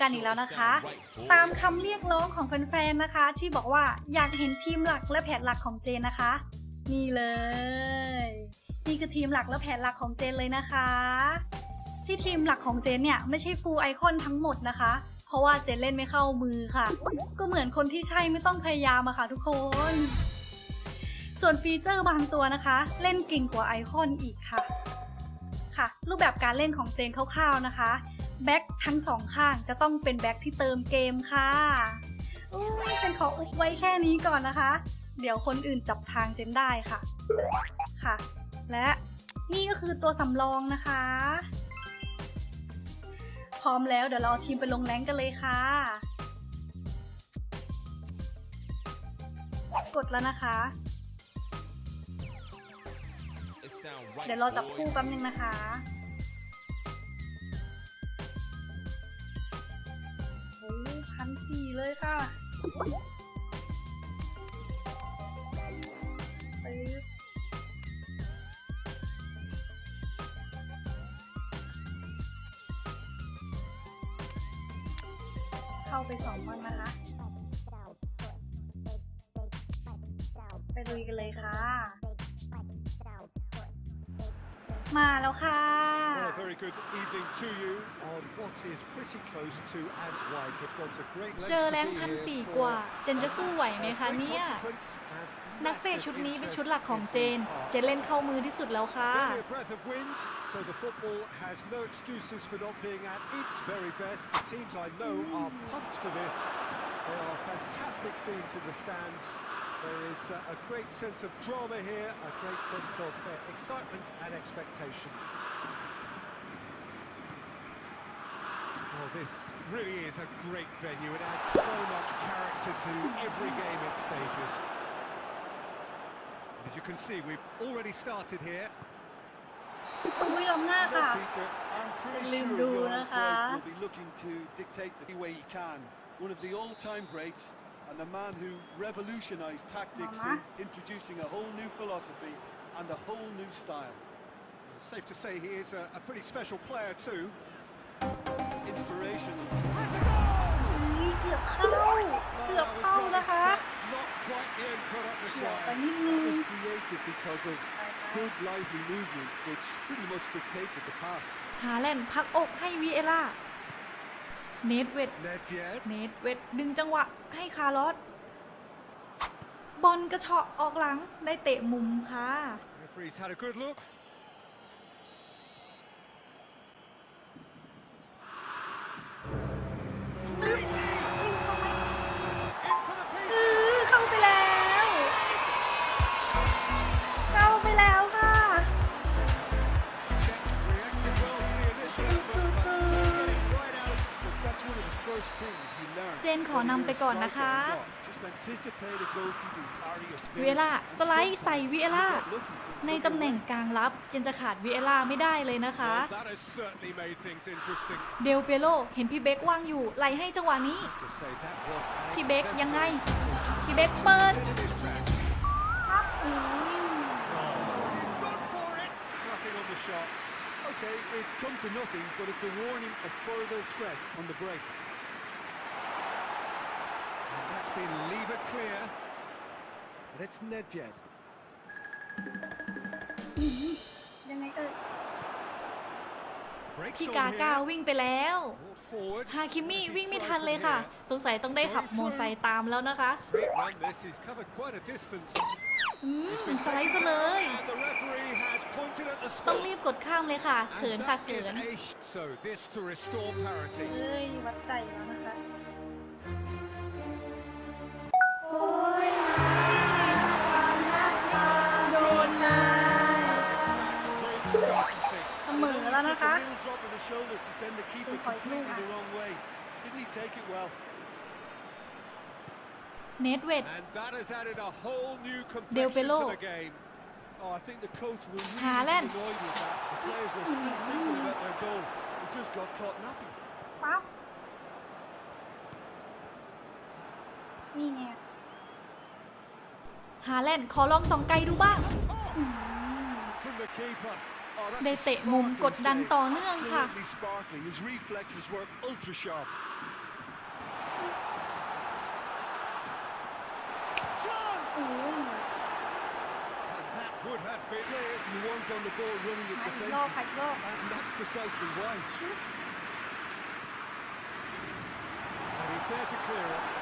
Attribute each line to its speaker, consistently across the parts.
Speaker 1: กันอีกแล้วนะคะ ตามคำเรียกร้องของแฟนๆ นะคะ ที่บอกว่าอยากเห็นทีมหลักและแผนหลักของเจนนะคะนี่เลยนี่คือทีมหลักและแผนหลักของเจนเลยนะคะ ที่ทีมหลักของเจนเนี่ยไม่ใช่ฟูลไอคอนทั้งหมดนะคะ เพราะว่าเจนเล่นไม่เข้ามือค่ะ ก็เหมือนคนที่ใช่ไม่ต้องพยายามอะค่ะ ทุกคน ส่วนฟีเจอร์บางตัวนะคะ เล่นเก่งกว่าไอคอนอีกค่ะ ค่ะ รูปแบบการเล่นของเจนคร่าว ๆนะคะแบ็กทั้งสองข้างจะต้องเป็นแบ็กที่เติมเกมค่ะอุ้ยฉันขออุบไว้แค่นี้ก่อนนะคะ เดี๋ยวคนอื่นจับทางเจนได้ค่ะ ค่ะ และ นี่ก็คือตัวสำรองนะคะ พร้อมแล้วเดี๋ยวเราทีมไปลงแรงกันเลยค่ะ กดแล้วนะคะ
Speaker 2: เดี๋ยวเราจับคู่แป๊บนึงนะคะ
Speaker 1: สี่เลยค่ะ เข้าไปสองวันนะคะ ไปลุยกันเลยค่ะ
Speaker 2: มาแล้วค่ะ A very good evening to you on um, what is pretty close to and wide. Have got to uh, uh, great เจอแรงพันสี่กว่าเจนจะสู้ไหวไหมคะเนี่ย นักเตะชุดนี้เป็น
Speaker 1: ชุดหลักของเจน a
Speaker 2: breath of wind, so the football has no excuses for not being at its very best. The teams I know are pumped for this. There are fantastic scenes in the stands. There is uh, a great sense of drama here, a great sense of excitement and expectation. this really is a great venue. It adds so much character to every game it stages. As you can see, we've already started here. ไม่ยอมหน้าค่ะ Peter, I'm pretty sure Johan Cruyff will be looking to dictate the way he can. One of the all-time greats and the man who revolutionized tactics in introducing a whole new philosophy and a whole new style. safe to say he is a, a pretty special player too. เกือบเข้า เกือบเข้านะคะเไปนิดนึง
Speaker 1: หาแลนพักอกให้วีเอล่า เนทเวดเนทเวดดึงจังหวะให้คาร์ลอส บอลกระเฉาะออกหลังได้เตะ
Speaker 2: มุมค่ะนำไปก่อนนะคะ เวล่าสไลด์ใส่
Speaker 1: เวล่าในตำแหน่งกลางรับ เจนจะขาดเวล่าไม่ได้เลยนะคะ เดลเปโลเห็นพี่เบคว่างอยู่ไหลให้จังหวะนี้ พี่เบคยังไง พี่เบคเปิด
Speaker 2: ครับ That's been lever clear. And it's Nedved. พี่กาก้าวิ่งไปแล้
Speaker 1: วฮาคิมิวิ่งไม่ทันเลยค่ะ สงสัย ต้องได้ขับโมอไซค์ตามแล้วนะคะ
Speaker 2: สไลด์เลย ต้องรีบกด
Speaker 1: ข้ามเลยค่ะเขินค่ะเขินเฮ้ยวัดใจแล้วนะคะ
Speaker 2: the shoulder to send the keeper completely the wrong way. Didn't he take it well? Nedved. And that has เน a เวดเดลเปโลฮาแลนด์ปั๊ i นี่ o ง
Speaker 1: ฮาแลนด์ขอลองส่องไกลดู
Speaker 2: บ้าง from the keeper. ได้เตะมุมกดดันต่อเนื่องค่ะล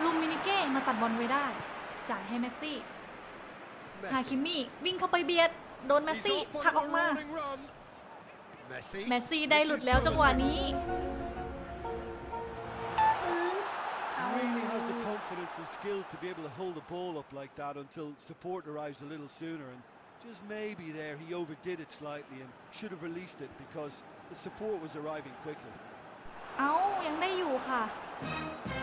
Speaker 1: ุมมินิเก้มาตัดบอลไว้ได้จ่ายให้เมสซี่ ฮาคิมี่วิ่งเข้าไปเบียดโดนเมสซี่ผลักออกมา
Speaker 2: เมสซี่ได้หลุดแล้วจังหวะนี้ just maybe there he overdid it slightly and should have released it because the support was arriving quickly.
Speaker 1: เอายังได้อยู่ค่ะ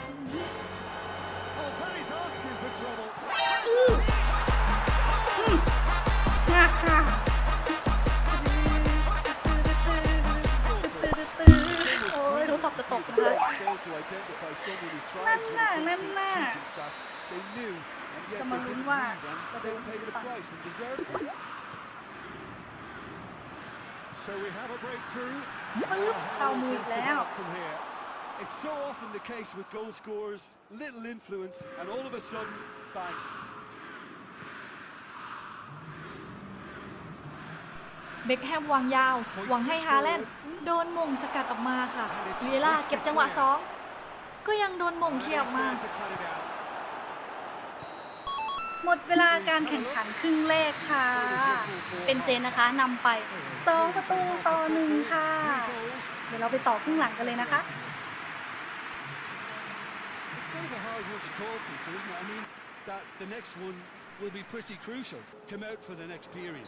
Speaker 2: นั่นน่ะนั่นน่ะก็มาลุ้นว่าจะโดนหรือเปล่า So we have a breakthrough. How will things develop from here? It's so often the case with goal scorers, little influence, and all of a sudden, bang. เ
Speaker 1: บคแฮมวางยา
Speaker 2: วหวังให้ฮาแลนด์โดน
Speaker 1: มุงสกัดออกมาค่ะเวล่าเก็บจังหวะสองก็ยังโดนมงเขียบมาก หมดเวลาการแข่งขันครึ่งแรกค่ะ เป็นเจนนะคะนำไปสองประตูต่อหนึ่งค่
Speaker 2: ะ เดี๋ยวเราไปต่อครึ่งหลังกันเลยนะคะ That the next one will be pretty crucial. Come out for the next period.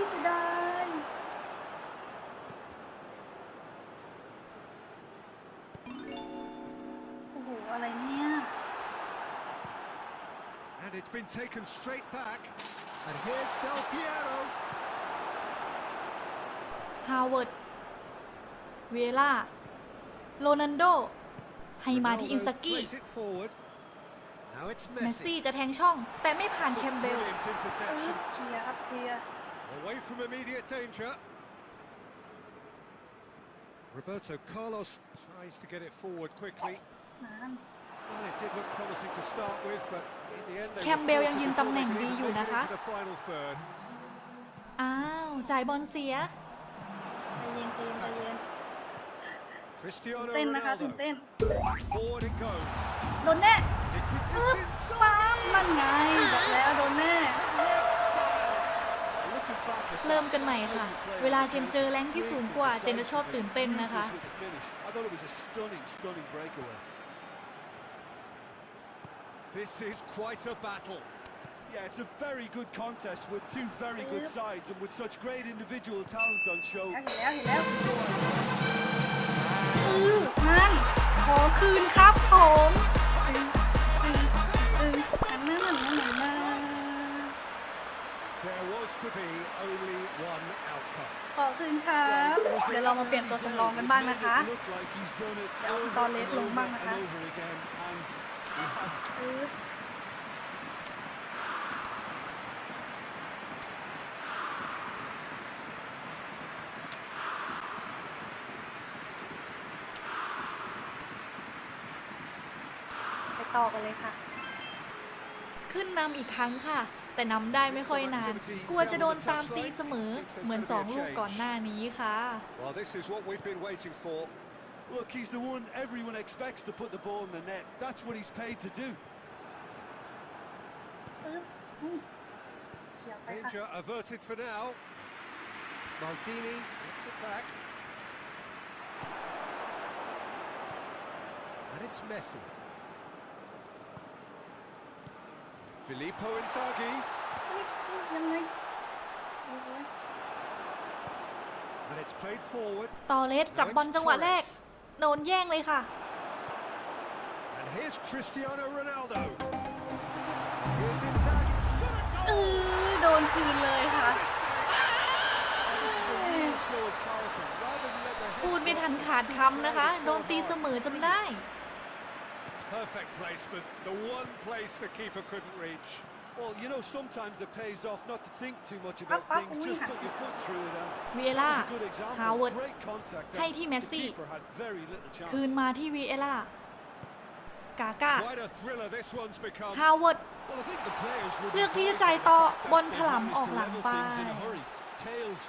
Speaker 2: it's been taken straight back. And here's Del Piero.
Speaker 1: Howard เวล่าโรนันโดให้มาที่อินสกี้เมสซี่จะแทงช่อง แต่ไม่ผ่านแคมเบลเช
Speaker 2: ียครับเชีย Away from immediate danger. Roberto Carlos tries to get it forward quickly. Well, it did look promising to start with, but แคมเบลยังยืนตำแหน่งดีอยู่นะคะ
Speaker 1: อ้าว จ่ายบอลเสีย เต้นนะคะตึงนเต้นโดนแน่ปึ๊บปั๊บมันไงบอกแล้วโดนแน่ เริ่มกันใหม่ค่ะ เวลาเจมเจอแรงที่สูงกว่า เจนจะชอบตื่นเต้นนะคะ
Speaker 2: This is quite a battle. Yeah, it's a very good contest with two very good sides and with such great individual talent on show. There was to be only one outcome. ขอคืนครับขไ
Speaker 1: ปต่อกันเลยค่ะ ขึ้นนำอีกครั้งค่ะ แต่นำได้ไม่ค่อยนาน กลัวจะโดนตามตีเสมอ เหมือนสองลูกก่อนหน้านี้ค่ะ
Speaker 2: Well, Look, he's the one everyone expects to put the ball in the net. That's what he's paid to do. Danger averted for now. Maldini gets it back. And it's Messi. Filippo Inzaghi. And it's played forward. ตอเลสจับบอลจังหวะแรก
Speaker 1: โดนแย่งเลยค
Speaker 2: ่ะ And here's Cristiano Ronaldo. Here's Inzaghi. Shot at เอ goal. อโดนคืนเลยค่ะ This is a real show of character. Rather than let their
Speaker 1: พูด heads ไม่ทันขาดคำนะคะ โดนตีเสมอจนได้
Speaker 2: Perfect placement. The one place the keeper couldn't reach. Well, you know, sometimes it pays off not to think too much about things. Just put your foot through it. เวียล่า h a t a g d ฮาวเวิร์ด Great contact. h e r e ให้ที่แมส e ซี่ keeper had very i t t l e คืน chance. มาท
Speaker 1: ี่เวียล่ากาก้า q e
Speaker 2: a t h i l l e r this one's become. ฮาวเวิร์ด Well, I think the players would เลือกที่จะจ่ายต่อบอถลำออกหลังไป a i l s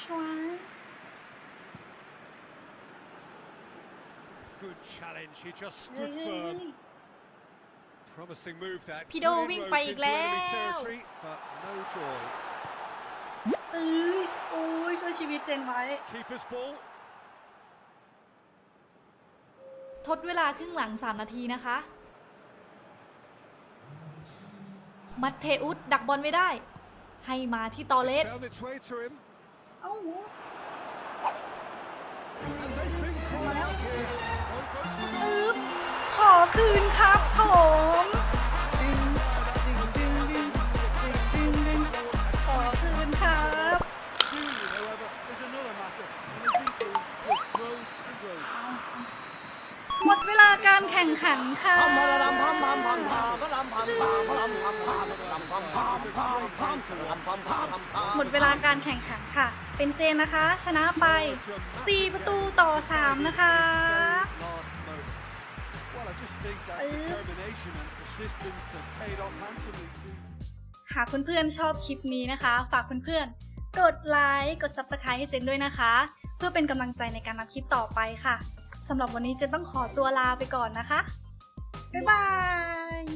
Speaker 2: ชวา Good challenge. He just stood firm. พี่โดวิ่งไปอีกแล้ว
Speaker 1: เออโอ้ย ช่วยชีวิตเจนไว้ ทดเวลาครึ่งหลัง 3 นาทีนะคะ มัตเทอุสดักบอลไม่ได้ ให้มาที่ตอเลสเ
Speaker 2: อ้าแล้ว
Speaker 1: ขอคืนครับผมหมดเวลาการแข่งขันค่ะ หมดเวลาการแข่งขันค่ะ เป็นเจนนะคะ ชนะไป 4 ประตูต่อ 3 นะคะหากเพื่อนๆชอบคลิปนี้นะคะ ฝากเพื่อนๆกดไลค์กด Subscribe ให้เจนด้วยนะคะ เพื่อเป็นกำลังใจในการทำคลิปต่อไปค่ะสำหรับวันนี้เจนต้องขอตัวลาไปก่อนนะคะ บ๊ายบาย